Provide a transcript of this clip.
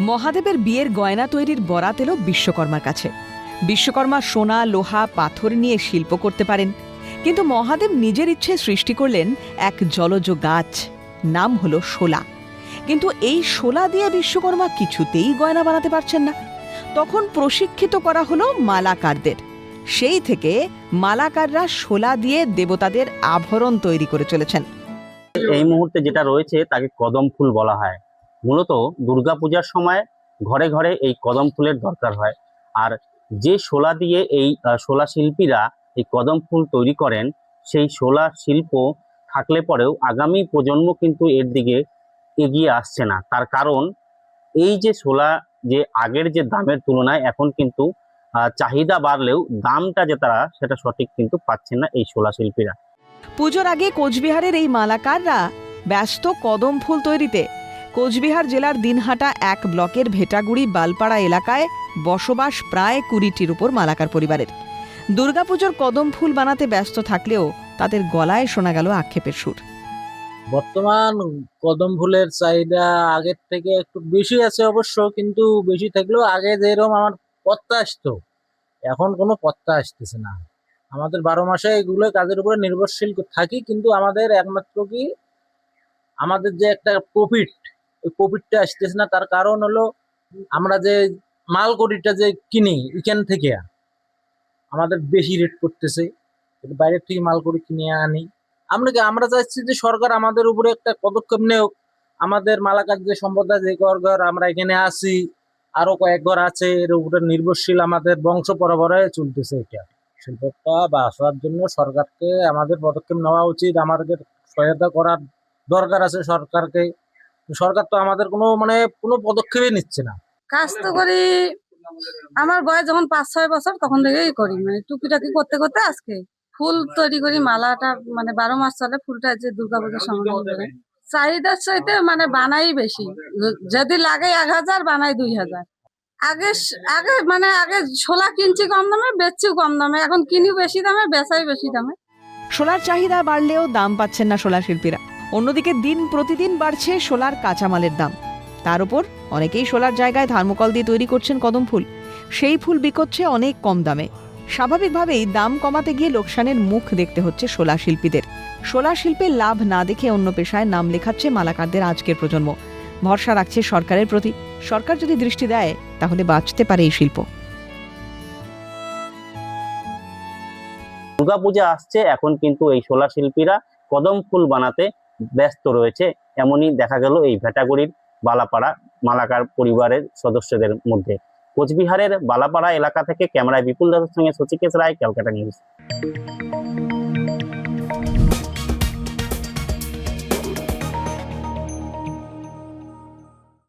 মহাদেবের বিয়ের গয়না তৈরির বরাত এলো বিশ্বকর্মার কাছে। বিশ্বকর্মা সোনা, লোহা, পাথর নিয়ে শিল্প করতে পারেন। কিন্তু মহাদেব নিজের ইচ্ছে সৃষ্টি করলেন এক জলজ গাছ, নাম হলো শোলা। কিন্তু এই শোলা দিয়ে বিশ্বকর্মা কিছুতেই গয়না বানাতে পারছেন না। তখন প্রশিক্ষিত করা হলো মালাকারদের। সেই থেকে মালাকাররা শোলা দিয়ে দেবতাদের আভরণ তৈরি করে চলেছেন। এই মুহূর্তে যেটা রয়েছে, তাকে কদম ফুল বলা হয়। মূলত দুর্গাপূজার সময় ঘরে ঘরে এই কদম ফুলের দরকার হয়। আর যে শোলা দিয়ে এই শোলা শিল্পীরা এই কদম ফুল তৈরি করেন, সেই শোলা শিল্প থাকলে পরেও আগামী প্রজন্ম কিন্তু এর দিকে এগিয়ে আসছে না। তার কারণ, এই যে শোলা যে আগের যে দামের তুলনায় এখন কিন্তু চাহিদা বাড়লেও দামটা যে তারা, সেটা সঠিক কিন্তু পাচ্ছেন না এই শোলা শিল্পীরা। পুজোর আগে কোচবিহারের এই মালাকাররা ব্যস্ত কদম ফুল তৈরিতে কোচবিহার জেলার দিনহাটা এক ব্লকের ভেটাগুড়ি বালপাড়া এলাকায় বসবাস প্রায় কুড়িটির উপর মালাকার পরিবারের। দুর্গাপুজোর কদম ফুল বানাতে ব্যস্ত থাকলেও তাদের গলায় শোনা গেল আক্ষেপের সুর। বর্তমান কদম ফুলের চাহিদা আগের থেকে একটু বেশি আছে অবশ্য, কিন্তু বেশি থাকলেও আগে যেরকম আমার পত্তা আসতো, এখন কোনো পত্তা আসতেছে না। আমাদের বারো মাসে এগুলো কাজের উপরে নির্ভরশীল থাকি, কিন্তু আমাদের একমাত্র কি? আমাদের যে একটা প্রফিট প্রফিটটা আসতেছে না, তার কারণ হলো আমরা যে মাল কড়িটা যে কিনি এখান থেকে, আমাদের বেশি রেট করতেছে বাইরের থেকে মাল কড়ি কিনে আনি। আমরা কি, আমরা চাইছি যে সরকার আমাদের উপরে একটা পদক্ষেপ নেওক আমাদের মালাকার যে সম্প্রদায়, যে ঘর ঘর আমরা এখানে আছি, আরও কয়েক ঘর আছে, এর উপরে নির্ভরশীল আমাদের বংশ পরম্পরায় চলতেছে এটা। শিল্পটা বাঁচার জন্য সরকারকে আমাদের পদক্ষেপ নেওয়া উচিত। আমাদের সহায়তা করার দরকার আছে সরকারকে। সরকার তো আমাদের কোনো মানে কোনো পদক্ষেপই নিচ্ছে না। কাজ তো করি আমার বয়স যখন পাঁচ ছয় বছর তখন থেকেই করি মানে টুকিটাকি করতে করতে আজকে ফুল তৈরি করি মালাটা মানে বারো মাস চলে ফুলটা যে দুর্গাপূজার সময় করে চাহিদার চাইতে মানে বানাই বেশি যদি লাগে এক হাজার বানাই দুই হাজার। আগে আগে মানে আগে ছোলা কিনছি কম দামে বেচছি কম দামে এখন কিনি বেশি দামে বেচাই বেশি দামে। সোলার চাহিদা বাড়লেও দাম পাচ্ছেন না সোলার শিল্পীরা। অন্যদিকে দিন প্রতিদিন বাড়ছে সোলার কাঁচামালের দাম। তার উপর অনেকেই সোলার জায়গায় থার্মোকল দিয়ে তৈরি করছেন কদম ফুল। সেই ফুল বিকোচ্ছে অনেক কম দামে। স্বাভাবিকভাবেই দাম কমাতে গিয়ে লোকসানের মুখ দেখতে হচ্ছে সোলা শিল্পীদের। সোলা শিল্পে লাভ না দেখে অন্য পেশায় নাম লেখাচ্ছে মালাকারদের আজকের প্রজন্ম। ভরসা রাখছে সরকারের প্রতি। সরকার যদি দৃষ্টি দেয়, তাহলে বাঁচতে পারে এই শিল্প। দুর্গাপূজা আসছে, এখন কিন্তু এই শোলা শিল্পীরা কদম ফুল বানাতে ব্যস্ত রয়েছে, এমনই দেখা গেল এই ভেটাগুড়ির বালাপাড়া মালাকার পরিবারের সদস্যদের মধ্যে। কোচবিহারের বালাপাড়া এলাকা থেকে ক্যামেরায় বিপুল দাসের সঙ্গে সচিকেশ রায়, ক্যালকাটা নিউজ।